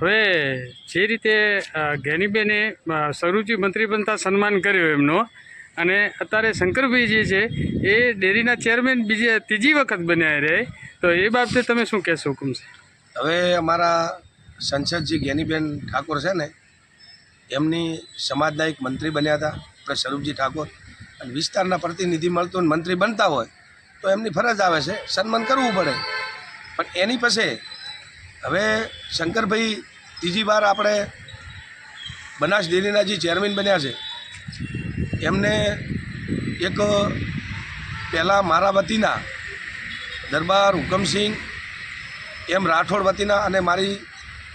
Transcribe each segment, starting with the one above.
હવે જે રીતે ઘેનીબેને સરુચિ મંત્રી બનતા સન્માન કર્યું એમનો, અને અત્યારે શંકરભાઈ જે છે, એ ડેરીના ચેરમેન બીજે ત્રીજી વખત બન્યા રહે, તો એ બાબતે તમે શું કહેશો હુકમ છે હવે અમારા સંસદજી જ્ઞાનીબેન ઠાકોર છે ને, એમની સમાજના એક મંત્રી બન્યા હતા, આપણે સ્વરૂપજી ઠાકોર, અને વિસ્તારના પ્રતિનિધિ મળતો મંત્રી બનતા હોય, તો એમની ફરજ આવે છે સન્માન કરવું પડે. પણ એની પછી હવે શંકરભાઈ, ત્રીજી વાર આપણે બનાસ ડેરીના જે ચેરમેન બન્યા છે, એમને એક પહેલાં મારા વતીના દરબાર હુકમસિંહ એમ રાઠોડ વતીના અને મારી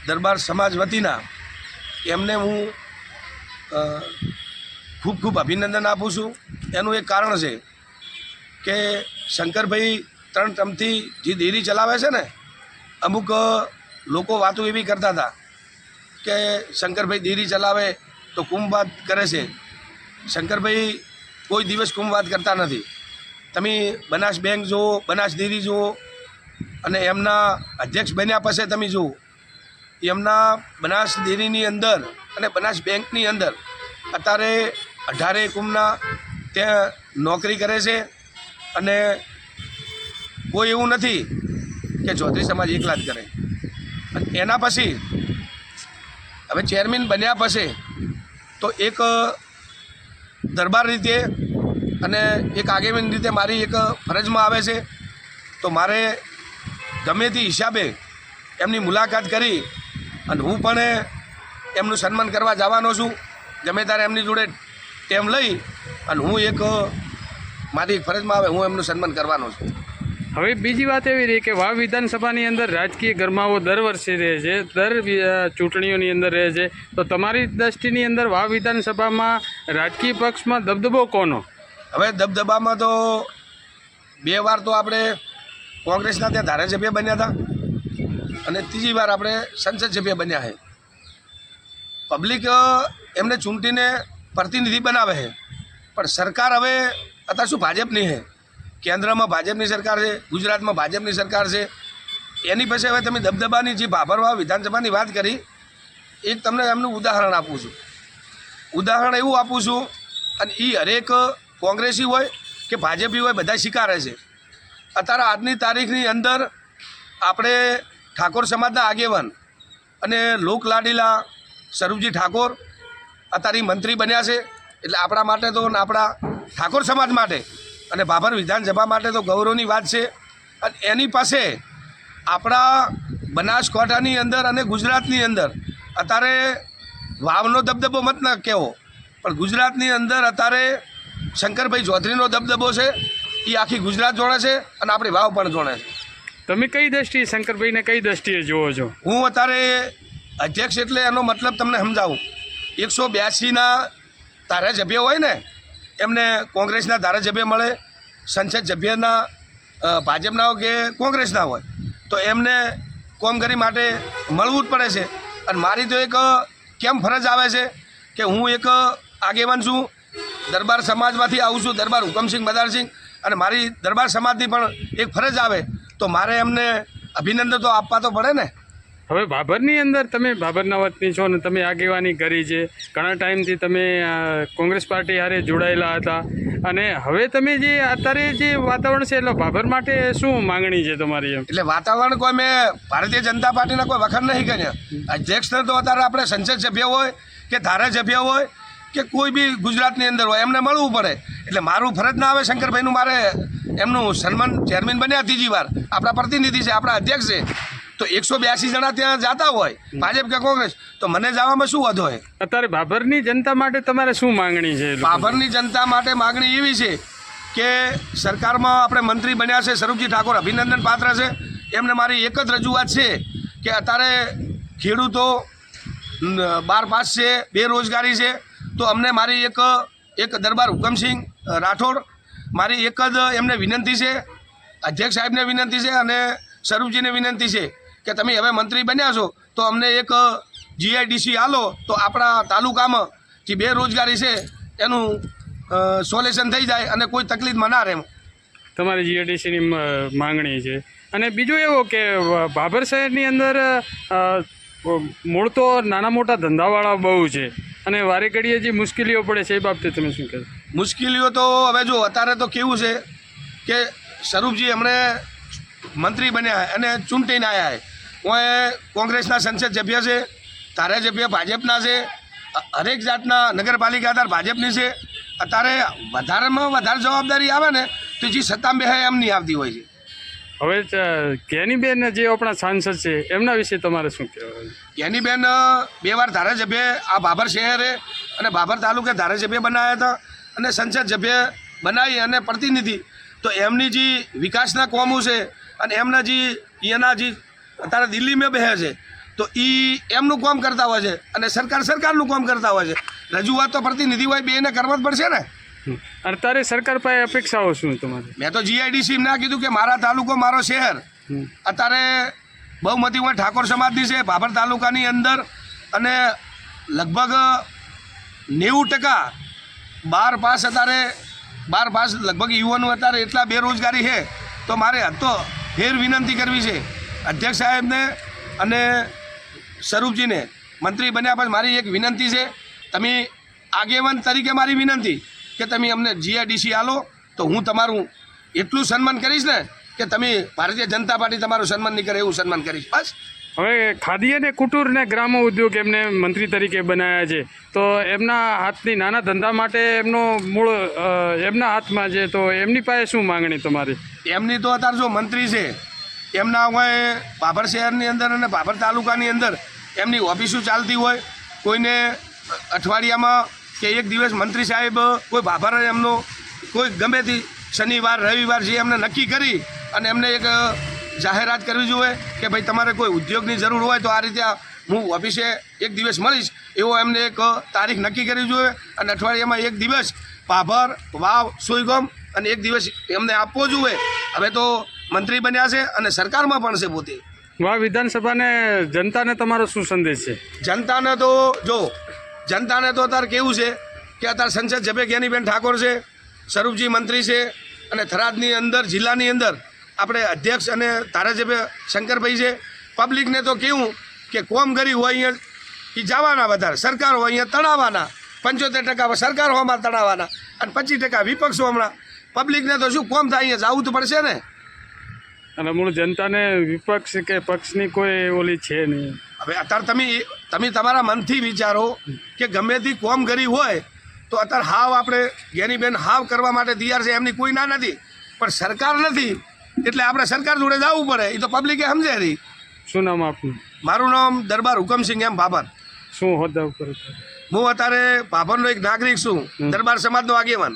દરબાર સમાજ વતીના એમને હું ખૂબ ખૂબ અભિનંદન આપું છું. એનું એક કારણ છે કે શંકરભાઈ ત્રણ ટર્મથી જે ડેરી ચલાવે છે ને, અમુક લોકો વાતો એવી કરતા હતા કે શંકરભાઈ દેરી ચલાવે તો કુંભવાદ કરે છે. શંકરભાઈ કોઈ દિવસ કુંભવાદ કરતા નથી. તમે બનાસ બેંક જુઓ, બનાસ દેરી જુઓ અને એમના અધ્યક્ષ બન્યા પછી તમે જુઓ. એમના બનાસ ડેરીની અંદર અને બનાસ બેંકની અંદર અત્યારે અઢારે કુંભના ત્યાં નોકરી કરે છે અને કોઈ એવું નથી કે ચૌધરી સમાજ એકલા જ કરે. એના પછી, હવે ચેરમેન બન્યા પછી, તો એક દરબાર રીતે અને એક આગેવાન રીતે મારી એક ફરજમાં આવે છે. તો મારે ગમે તે હિસાબે એમની મુલાકાત કરી અને હું પણ એમનું સન્માન કરવા જવાનો છું. ગમે ત્યારે એમની જોડે ટેમ લઈ અને હું એક મારી ફરજમાં આવે, હું એમનું સન્માન કરવાનો છું. હવે બીજી વાત એવી રહી કે વાવ વિધાનસભાની અંદર રાજકીય ગરમાવો દર વર્ષે રહે છે, દર ચૂંટણીઓની અંદર રહે છે. તો તમારી દ્રષ્ટિની અંદર વાવ વિધાનસભામાં રાજકીય પક્ષમાં દબદબો કોનો? હવે દબદબામાં તો બે વાર તો આપણે કોંગ્રેસના ત્યાં ધારાસભ્ય બન્યા હતા અને ત્રીજી વાર આપણે સંસદ સભ્ય બન્યા છે. પબ્લિક એમને ચૂંટીને પ્રતિનિધિ બનાવે છે. પણ સરકાર હવે અત્યારે શું ભાજપની છે? કેન્દ્રમાં ભાજપની સરકાર છે, ગુજરાતમાં ભાજપની સરકાર છે. એની પછી હવે તમે દબદબાની જે ભાભરવા વિધાનસભાની વાત કરી, એક તમને એમનું ઉદાહરણ આપું છું. ઉદાહરણ એવું આપું છું, અને એ હરેક કોંગ્રેસી હોય કે ભાજપી હોય, બધા સ્વીકારે છે. અત્યારે આજની તારીખની અંદર આપણે ઠાકોર સમાજના આગેવાન અને લોકલાડીલા સ્વરૂપજી ઠાકોર અત્યારે મંત્રી બન્યા છે. એટલે આપણા માટે તો આપણા ઠાકોર સમાજ માટે અને બાબર વિધાનસભા માટે તો ગૌરવની વાત છે. અને એની પાસે આપણા બનાસકાંઠાની અંદર અને ગુજરાતની અંદર અત્યારે વાવનો દબદબો મત ન કહેવો પણ ગુજરાતની અંદર અત્યારે શંકરભાઈ ચૌધરીનો દબદબો છે એ આખી ગુજરાત જોડે છે અને આપણી વાવ પણ જોડે છે. તમે કઈ દ્રષ્ટિએ શંકરભાઈને કઈ દ્રષ્ટિએ જુઓ છો? હું અત્યારે અધ્યક્ષ એટલે એનો મતલબ તમને સમજાવું. એકસો બ્યાસીના ધારાસભ્ય હોય ને એમને કોંગ્રેસના ધારાસભ્ય મળે, સંસદ સભ્યના ભાજપના હોય કે કોંગ્રેસના હોય, તો એમને કોમગરી માટે મળવું જ પડે છે. અને મારી તો એક કેમ ફરજ આવે છે કે હું એક આગેવાન છું, દરબાર સમાજમાંથી આવું છું, દરબાર હુકમસિંહ મદારસિંહ અને મારી દરબાર સમાજની પણ એક ફરજ આવે, તો મારે એમને અભિનંદન તો આપવા તો પડે ને. હવે ભાભરની અંદર તમે ભાભરના વતની છો ને તમે આગેવાની કરી છે. ઘણા ટાઈમથી તમે કોંગ્રેસ પાર્ટી હારે જોડાયેલા હતા. અને હવે તમે જે અત્યારે જે વાતાવરણ છે, એટલે ભાભર માટે શું માંગણી છે તમારી એમ? એટલે વાતાવરણ કોઈ મેં ભારતીય જનતા પાર્ટીના કોઈ વખાણ નહીં કર્યા. અધ્યક્ષને તો અત્યારે આપણે સંસદ સભ્ય હોય કે ધારાસભ્ય હોય કે કોઈ બી ગુજરાતની અંદર હોય, એમને મળવું પડે. એટલે મારું ફરજ ના આવે શંકરભાઈનું, મારે એમનું સન્માન ચેરમેન બન્યા ત્રીજી વાર. આપણા પ્રતિનિધિ છે, આપણા અધ્યક્ષ છે. તો એકસો બ્યાસી જણા ત્યાં જતા હોય ભાજપ કે કોંગ્રેસ તો મને જવામાં શું વધો હોય? અત્યારે ભાભરની જનતા માટે તમારે શું માંગણી છે ભાભરની જનતા માટે માંગણી એવી છે કે સરકારમાં આપણે મંત્રી બન્યા છે સ્વરૂપજી ઠાકોર અભિનંદન પાત્ર છે. એમને મારી એક જ રજૂઆત છે કે અત્યારે ખેડૂતો બાર પાસ છે બેરોજગારી છે. તો અમને મારી એક એક દરબાર હુકમસિંહ રાઠોડ મારી એક જ એમને વિનંતી છે. અધ્યક્ષ સાહેબને વિનંતી છે અને સ્વરૂપજીને વિનંતી છે. કે તમે હવે મંત્રી બન્યા છો તો અમને એક જીઆઈડીસી આલો તો આપણા તાલુકામાં જે બેરોજગારી છે એનું સોલ્યુશન થઈ જાય અને કોઈ તકલીફમાં ના રહે તમારી જીઆઈડીસીની માંગણી છે. અને બીજું એવું કે ભાભર શહેરની અંદર મૂળ તો નાના મોટા ધંધાવાળા બહુ છે. અને વારે ઘડીએ જે મુશ્કેલીઓ પડે છે એ બાબતે તમે શું કહેશો મુશ્કેલીઓ તો હવે જો અત્યારે તો કેવું છે કે સ્વરૂપજી હમણે મંત્રી બન્યા અને ચૂંટીને આવ્યા હું કોંગ્રેસના સંસદ સભ્ય છે ધારાસભ્ય ભાજપના છે હરેક જાતના નગરપાલિકા અત્યારે ભાજપની છે. અત્યારે વધારેમાં વધારે જવાબદારી આવે ને તો જે સત્તા બે એમ નહીં આવતી હોય છે. હવે કેનીબેન જે આપણા સાંસદ છે એમના વિશે તમારે શું કહેવાય કેનીબેન બેન બે વાર ધારાસભ્ય આ બાબર શહેરે અને બાબર તાલુકે ધારાસભ્ય બનાવ્યા હતા અને સંસદ સભ્ય બનાવી અને પ્રતિનિધિ. તો એમની જે વિકાસના કોમો છે અને એમના જે એના જે અત્યારે દિલ્હીમાં બેસે છે. તો એ એમનું કામ કરતા હોય છે અને સરકાર સરકારનું કામ કરતા હોય છે. રજૂઆત તો પ્રતિનિધિ હોય બેને કરવા જ પડશે ને. અત્યારે સરકાર પાસે અપેક્ષાઓ શું તમારી? મેં તો જીઆઈડીસી ના કીધું કે મારા તાલુકો મારો શહેર. અત્યારે બહુમતી હોય ઠાકોર સમાજની છે ભાભર તાલુકાની અંદર. અને લગભગ નેવું ટકા બાર પાસ અત્યારે બાર પાસ લગભગ યુવાનો અત્યારે એટલા બેરોજગારી છે તો મારે તો ફેર વિનંતી કરવી છે. અધ્યક્ષ સાહેબને અને સ્વરૂપજીને મંત્રી બન્યા પછી મારી એક વિનંતી છે તમે આગેવાન તરીકે મારી વિનંતી કે તમે અમને જીઆઈડીસી આલો તો હું તમારું એટલું સન્માન કરીશ ને કે તમે ભારતીય જનતા પાર્ટી તમારું સન્માન નહીં કરે એવું સન્માન કરીશ. બસ. હવે ખાદી અને કુટુરને ગ્રામ ઉદ્યોગ એમને મંત્રી તરીકે બનાવ્યા છે તો એમના હાથની નાના ધંધા માટે એમનો મૂળ એમના હાથમાં છે તો એમની પાસે શું માંગણી તમારી? એમની તો અત્યારે જો મંત્રી છે એમના હોય ભાભર શહેરની અંદર અને ભાભર તાલુકાની અંદર એમની ઓફિસો ચાલતી હોય. કોઈને અઠવાડિયામાં કે એક દિવસ મંત્રી સાહેબ કોઈ ભાભર એમનો કોઈ ગમે તે શનિવાર, રવિવાર જે એમને નક્કી કરી અને એમને એક જાહેરાત કરવી જોઈએ કે ભાઈ તમારે કોઈ ઉદ્યોગની જરૂર હોય તો આ રીતે હું ઓફિસે એક દિવસ મળીશ એવો એમને એક તારીખ નક્કી કરવી જોઈએ અને અઠવાડિયામાં એક દિવસ ભાભર વાવ સુઈગમ અને એક દિવસ એમને આપવો જોઈએ. હવે તો મંત્રી બન્યા છે અને સરકારમાં પણ છે પોતે. વા વિધાનસભાને જનતાને તમારો શું સંદેશ છે? જનતાને તો જો જનતાને તો અત્યારે કેવું છે કે અત્યારે સંસદ સભ્ય જ્ઞાનીબેન ઠાકોર છે સ્વરૂપજી મંત્રી છે અને થરાદની અંદર જિલ્લાની અંદર આપણે અધ્યક્ષ અને ધારાસભ્ય શંકરભાઈ છે. પબ્લિકને તો કેવું કે કોમ ગરી હોય અહીંયા એ જવાના વધારે. સરકાર હોય અહીંયા તણાવવાના પંચોતેર ટકા સરકાર હોય અમારે તણાવવાના અને પચીસ ટકા વિપક્ષો હમણાં. પબ્લિકને તો શું કોમ થાય અહીંયા? જવું તો પડશે ને? અને મૂળ જનતાને વિપક્ષ કે પક્ષની કોઈ ઓલી છે નહીં. હવે અત્યારે તમે તમે તમારા મનથી વિચારો કે ગમે તે કોમ કરી હોય તો અત્યારે હાવ આપણે ગેનીબેન હાવ કરવા માટે તૈયાર છે એમની કોઈ ના નથી. પણ સરકાર નથી એટલે આપણે સરકાર જોડે જવું પડે. એ તો પબ્લિકે સમજે રહી શું નામ આપનું? મારું નામ દરબાર હુકમસિંહ એમ બાબર. શું હોદ્દા ઉપર હું અત્યારે ભાભરનો એક નાગરિક છું દરબાર સમાજનો આગેવાન.